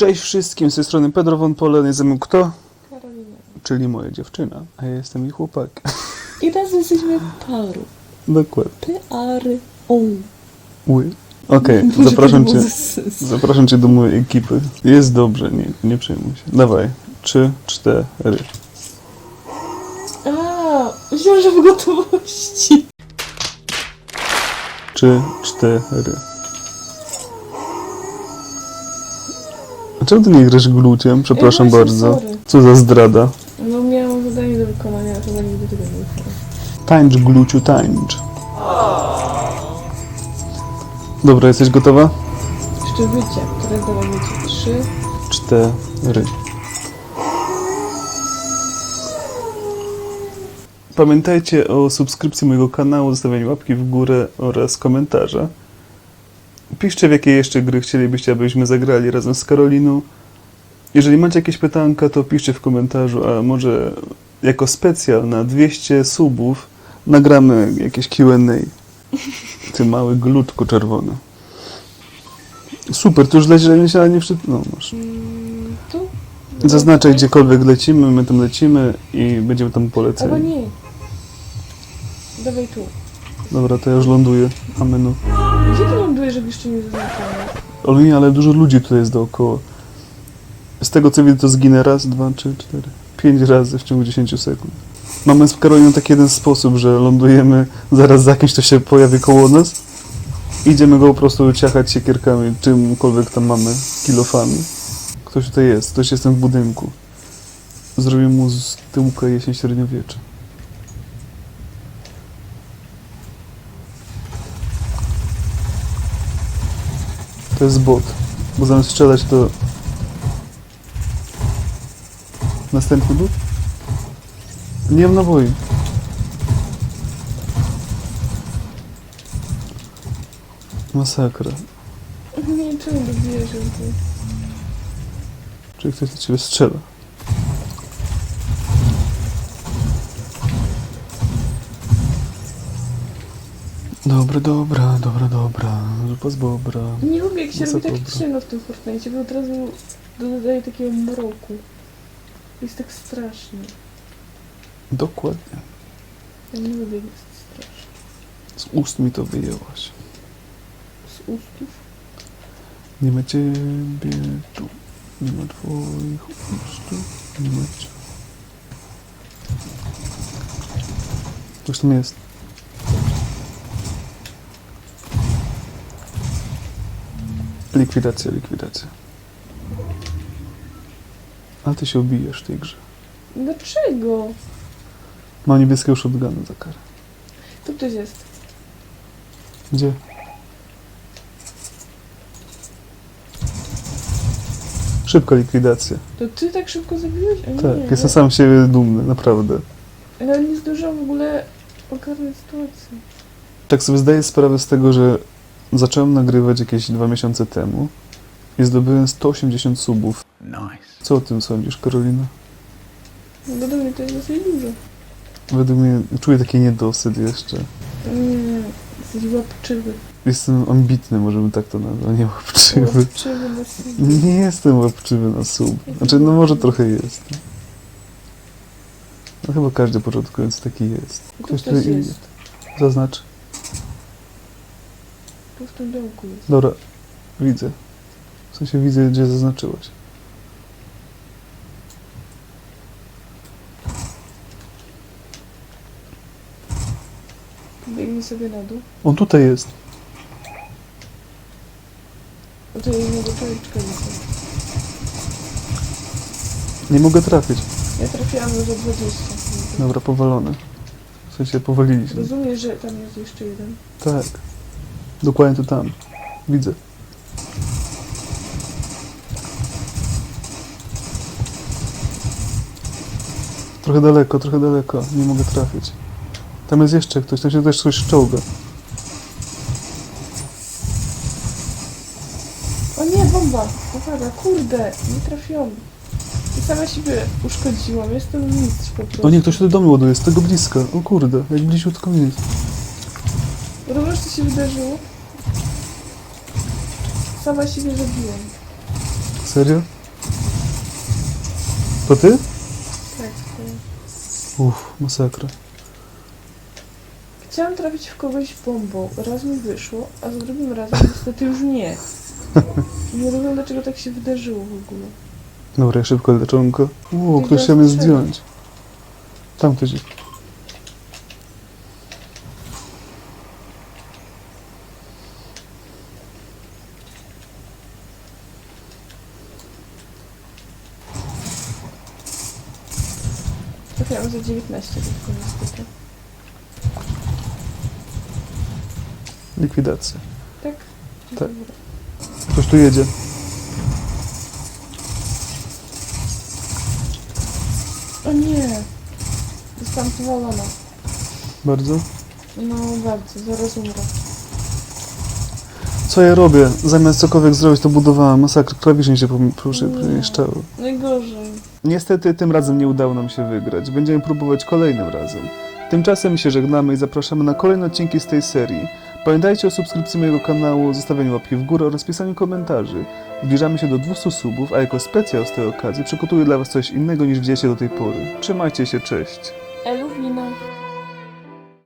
Cześć wszystkim, z tej strony Pedro von Polen, jest ze mną kto? Karolina. Czyli moja dziewczyna, a ja jestem jej chłopak. I teraz jesteśmy parą. Dokładnie. P-R-O. Ły. Okej, Może zapraszam cię. Zapraszam cię do mojej ekipy. Jest dobrze, nie, nie przejmuj się. Dawaj. Trzy, cztery. A, myślałam, że w gotowości. Trzy, cztery. Czemu ty nie grasz gluciem? Przepraszam Ej, właśnie, bardzo. sorry. Co za zdrada. No miałam zadanie do wykonania, a to nigdy tego nie wykonałam. Tańcz, gluciu, tańcz. Dobra, jesteś gotowa? Jeszcze wycie. Teraz dawaj wycie. Trzy. cztery. Pamiętajcie o subskrypcji mojego kanału, zostawianiu łapki w górę oraz komentarza. Piszcie, w jakie jeszcze gry chcielibyście, abyśmy zagrali razem z Karoliną. Jeżeli macie jakieś pytanka, to piszcie w komentarzu, a może jako specjal na 200 subów nagramy jakieś Q&A. Ty mały glutku czerwony. Super, to już leci, ale nie wszyscy... No, masz. Mm, tu? Zaznaczaj gdziekolwiek lecimy, my tam lecimy i będziemy tam poleceni. Albo nie. Dawaj tu. Dobra, to ja już ląduję. Amenu. Jeszcze nie zaznaczone? Ale dużo ludzi tutaj jest dookoła. Z tego co widzę, to zginę raz, dwa, trzy, cztery, pięć razy w ciągu 10 sekund. Mamy z Karoliną taki jeden sposób, że lądujemy zaraz za kimś, to się pojawi koło nas. Idziemy go po prostu ciachać siekierkami, czymkolwiek tam mamy, kilofami. Ktoś tutaj jest, ktoś jest w budynku. Zrobię mu z tyłka jesień średniowiecza. To jest bot. Bo zamiast strzelać to... Następny bot? Nie mam naboi. Masakra. Nie czemu ją tu. Czy ktoś do ciebie strzela? Dobra, dobra, dobra, dobra. Zupa z bobra. Nie lubię, jak się robi takie dobra. ciemno w tym Fortnite, bo od razu dodaje takiego mroku. Jest tak strasznie. Dokładnie. Ja nie lubię, jak jest strasznie. Z ust mi to wyjęłaś. Z ustów. Nie ma ciebie tu. Nie ma twoich ust. Nie ma cię. Ktoś tam jest. Likwidacja, likwidacja. Ale ty się obijesz w tej grze. Dlaczego? Ma niebieskiego shotguna za karę. Tu ktoś jest. Gdzie? Szybka likwidacja. To ty tak szybko zabiłeś? A nie, Tak, ja- jestem sam z siebie dumny, naprawdę. Ja nie zdążyłam w ogóle ogarnąć sytuację. Tak sobie zdaję sprawę z tego, że zacząłem nagrywać jakieś dwa miesiące temu i zdobyłem 180 subów. Nice. Co o tym sądzisz, Karolina? No Według mnie to jest dosyć dużo. Według mnie czuję taki niedosyt jeszcze. Nie, jesteś łapczywy. Jestem ambitny, możemy tak to nazwać, nie łapczywy. Łapczywy na sobie. Nie jestem łapczywy na sub. Znaczy, no może trochę jest. No chyba każdy początkujący taki jest. Ktoś idzie. jest. Zaznacz. Tu w tym domku jest. Dobra, widzę. W sensie widzę, gdzie zaznaczyłaś. Biegnij sobie na dół. On tutaj jest. O to jednego człowieczka widzę. Nie mogę trafić. Ja trafiłam już o 20. Dobra, powalony. W sensie powaliliśmy. Rozumiesz, że tam jest jeszcze jeden? Tak. Dokładnie to tam. Widzę. Trochę daleko, trochę daleko. Nie mogę trafić. Tam jest jeszcze ktoś, tam się też coś czołga. O nie, bomba! Uwaga, kurde, nie trafiłam. I sama siebie uszkodziłam, jestem mistrz po prostu. O nie, ktoś tutaj do mnie ładuje, z tego bliska. O kurde, jak bliziutko mnie jest. Co się wydarzyło? Sama siebie zabiłam. Serio? To ty? Tak, to... Uff, masakra. Chciałam trafić w kogoś bombą. Raz mi wyszło, a za drugim razem niestety już nie. Nie rozumiem, dlaczego tak się wydarzyło w ogóle. Dobra, ja szybko leczonko. Uuu, ktoś chciał mnie zdjąć. Tam ktoś jest. Trafiłam za 19 tylko niestety. Likwidacja. Tak? Tak. Dobra. Ktoś tu jedzie. O nie! Zostałam powalona. Bardzo. No bardzo, zaraz umrę. Co ja robię? Zamiast cokolwiek zrobić, to budowałem. Masakra. Klawisze mi się pom- proszę Nie. przemieszczały. Najgorzej. Niestety tym razem nie udało nam się wygrać. Będziemy próbować kolejnym razem. Tymczasem się żegnamy i zapraszamy na kolejne odcinki z tej serii. Pamiętajcie o subskrypcji mojego kanału, zostawieniu łapki w górę oraz pisaniu komentarzy. Zbliżamy się do 200 subów, a jako specjal z tej okazji przygotuję dla Was coś innego niż widzieliście do tej pory. Trzymajcie się, cześć!